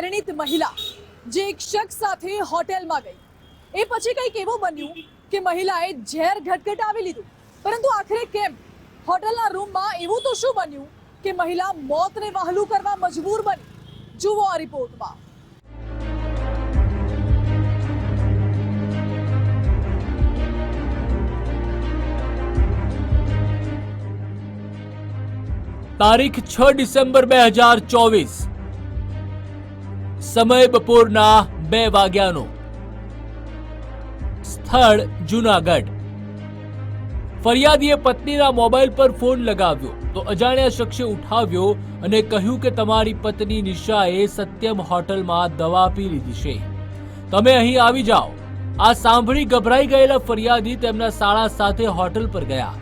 પરિણીત મહિલા જે એક શખ્સ સાથે હોટેલમાં ગઈ. એ પછી કંઈક એવું બન્યું કે મહિલાએ ઝેર ઘટઘટાવી લીધું. પરંતુ આખરે કેમ? હોટલના રૂમમાં એવું તો શું બન્યું કે મહિલા મોતને વહાલું કરવા મજબૂર બની? જુઓ આ રિપોર્ટમાં. તારીખ છ ડિસેમ્બર બે હજાર ચોવીસ. સમય બપોરના બે વાગ્યાનો. સ્થળ જુનાગઢ. ફરિયાદીએ પત્નીના મોબાઈલ પર ફોન લગાવ્યો, તો અજાણ્યા શખ્સે ઉઠાવ્યો અને કહ્યું કે તમારી પત્ની નિશાએ સત્યમ હોટલમાં દવા પી લીધી છે. તમે અહીં આવી જાઓ. આ સાંભળી ગભરાઈ ગયેલા ફરિયાદી તેમના સાળા સાથે હોટલ પર ગયા.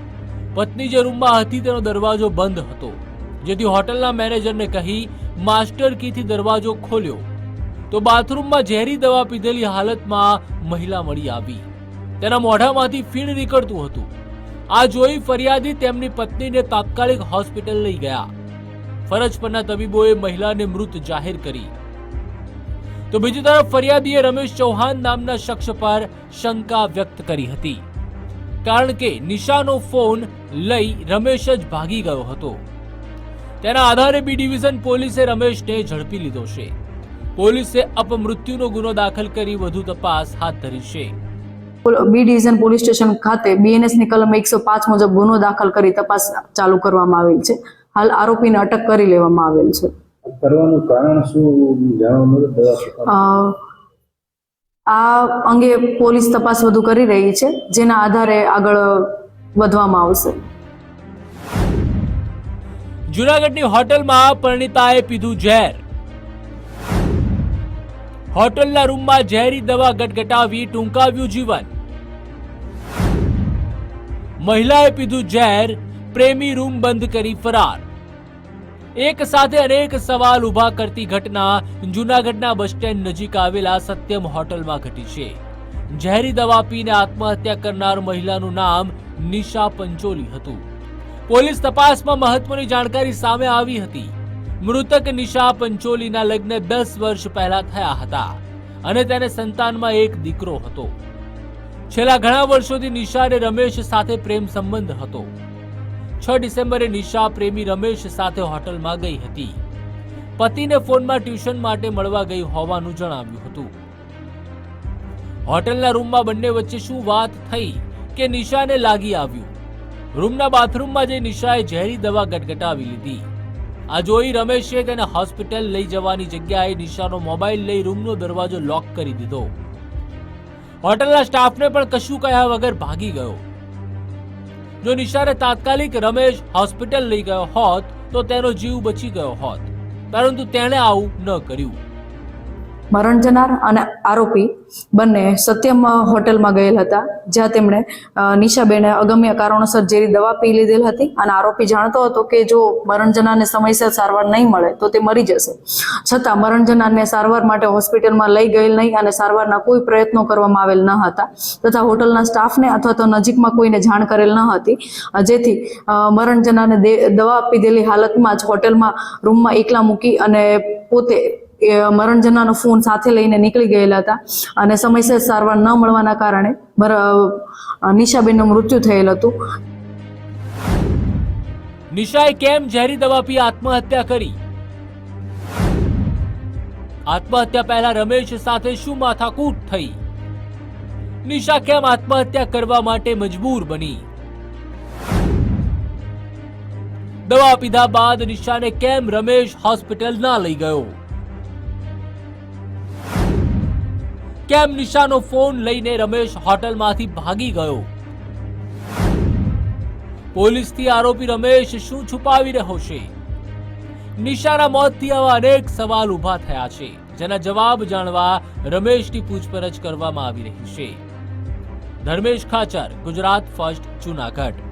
પત્ની જે રૂમમાં હતી તેનો દરવાજો બંધ હતો, જેથી હોટલના મેનેજરને કહી માસ્ટર કીથી દરવાજો ખોલ્યો? તો બાથરૂમમાં ઝેરી દવા પીધેલી હાલતમાં મહિલા મળી આવી. તેના મોઢામાંથી ફીણ નીકળતું હતું. આ જોઈ ફરિયાદી તેમની પત્નીને તાત્કાલિક હોસ્પિટલ લઈ ગયા. ફરજ પરના તબીબોએ મહિલાને મૃત જાહેર કરી. તો બીજી તરફ ફરિયાદીએ રમેશ ચૌહાણ નામના શખ્સ પર શંકા વ્યક્ત કરી હતી. કારણ કે નિશાનો ફોન લઈ રમેશ જ ભાગી ગયો હતો. તેના આધારે બી ડિવિઝન પોલીસે રમેશને ઝડપી લીધો છે. પોલીસે અપમૃત્યુનો ગુનો દાખલ કરી વધુ તપાસ હાથ ધરી છે. બી ડિવિઝન પોલીસ સ્ટેશન ખાતે બીએનએસની કલમ એકસો પાંચ મુજબ ગુનો દાખલ કરી તપાસ ચાલુ કરવામાં આવેલ છે. હાલ આરોપીને અટક કરી લેવામાં આવેલ છે. કરવાનું કારણ શું જાણવા આ અંગે પોલીસ તપાસ વધુ કરી રહી છે જેના આધારે આગળ વધવામાં આવશે. જુનાગઢની હોટલમાં પરિણીતાએ પીધું ઝેર. હોટલના રૂમમાં ઝેરી દવા ગટગટાવી ટૂંકાવ્યું જીવન. મહિલાએ પીધું ઝેર, પ્રેમી રૂમ બંધ કરી ફરાર. એક સાથે અનેક સવાલ ઊભા કરતી ઘટના જુનાગઢના બસ સ્ટેન્ડ નજીક આવેલા સત્યમ હોટલમાં ઘટી છે. ઝેરી દવા પીને આત્મહત્યા કરનાર મહિલાનું નામ નિશા પંચોલી હતું. પોલીસ તપાસમાં મહત્વની જાણકારી સામે આવી હતી. મૃતક નિશા પંચોલીના લગ્ન દસ વર્ષ પહેલા થયા હતા અને તેને સંતાનમાં એક દીકરો હતો. છેલ્લા ઘણા વર્ષોથી નિશાને રમેશ સાથે પ્રેમ સંબંધ હતો. છ ડિસેમ્બરે નિશા પ્રેમી રમેશ સાથે હોટલમાં ગઈ હતી. પતિને ફોનમાં ટ્યુશન માટે મળવા ગઈ હોવાનું જણાવ્યું હતું. હોટલના રૂમમાં બંને વચ્ચે શું વાત થઈ કે નિશાને લાગી આવ્યું? રૂમના બાથરૂમમાં જઈ નિશાએ ઝેરી દવા ગટગટાવી લીધી. આ જોઈ રમેશે તેને હોસ્પિટલ લઈ જવાની જગ્યાએ નિશાનો મોબાઈલ લઈ રૂમનો દરવાજો લોક કરી દીધો. હોટલના સ્ટાફને પણ કશું કહ્યા વગર ભાગી ગયો. જો નિશાને તાત્કાલિક રમેશ હોસ્પિટલ લઈ ગયો હોત તો તેનો જીવ બચી ગયો હોત, પરંતુ તેણે આવું ન કર્યું. મરણ જનાર અને આરોપી બંને સત્યમ હોટેલમાં ગયેલ હતા, જ્યાં તેમણે નિશાબેને અગમ્ય કારણોસર ઝેરી દવા પી લીધેલ હતી અને આરોપી જાણતો હતો કે જો મરણ જનારને સમયસર સારવાર નહીં મળે તો તે મરી જશે. છતાં મરણ જનારને સારવાર માટે હોસ્પિટલમાં લઈ ગયેલ નહીં અને સારવારના કોઈ પ્રયત્નો કરવામાં આવેલ ન હતા તથા હોટલના સ્ટાફને અથવા તો નજીકમાં કોઈને જાણ કરેલ ન હતી. જેથી મરણ જનારને દવા પીધેલી હાલતમાં જ હોટલમાં રૂમમાં એકલા મૂકી અને પોતે એ મરણજનાનો ફોન સાથે લઈને નીકળી ગયેલા હતા અને સમયસર સારવાર ન મળવાના કારણે નિશાબેનનું મૃત્યુ થયેલ હતું. નિશાએ કેમ ઝેરી દવા પી આત્મહત્યા કરી? આત્મહત્યા પહેલા રમેશ સાથે શું માથાકૂટ થઈ? નિશા કેમ આત્મહત્યા કરવા માટે મજબૂર બની? દવા પીધા બાદ નિશાને કેમ રમેશ હોસ્પિટલ ના લઈ ગયો? કેમ નિશાનો ફોન લઈને રમેશ હોટલમાંથી ભાગી ગયો? પોલીસથી આરોપી રમેશ શું છુપાવી રહ્યો છે? નિશાના મોતથી આવા અનેક સવાલ ઊભા થયા છે, જેના જવાબ જાણવા રમેશની પૂછપરછ કરવામાં આવી રહી છે. ધર્મેશ ખાચર, ગુજરાત ફર્સ્ટ, જુનાગઢ.